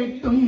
கேட்டும்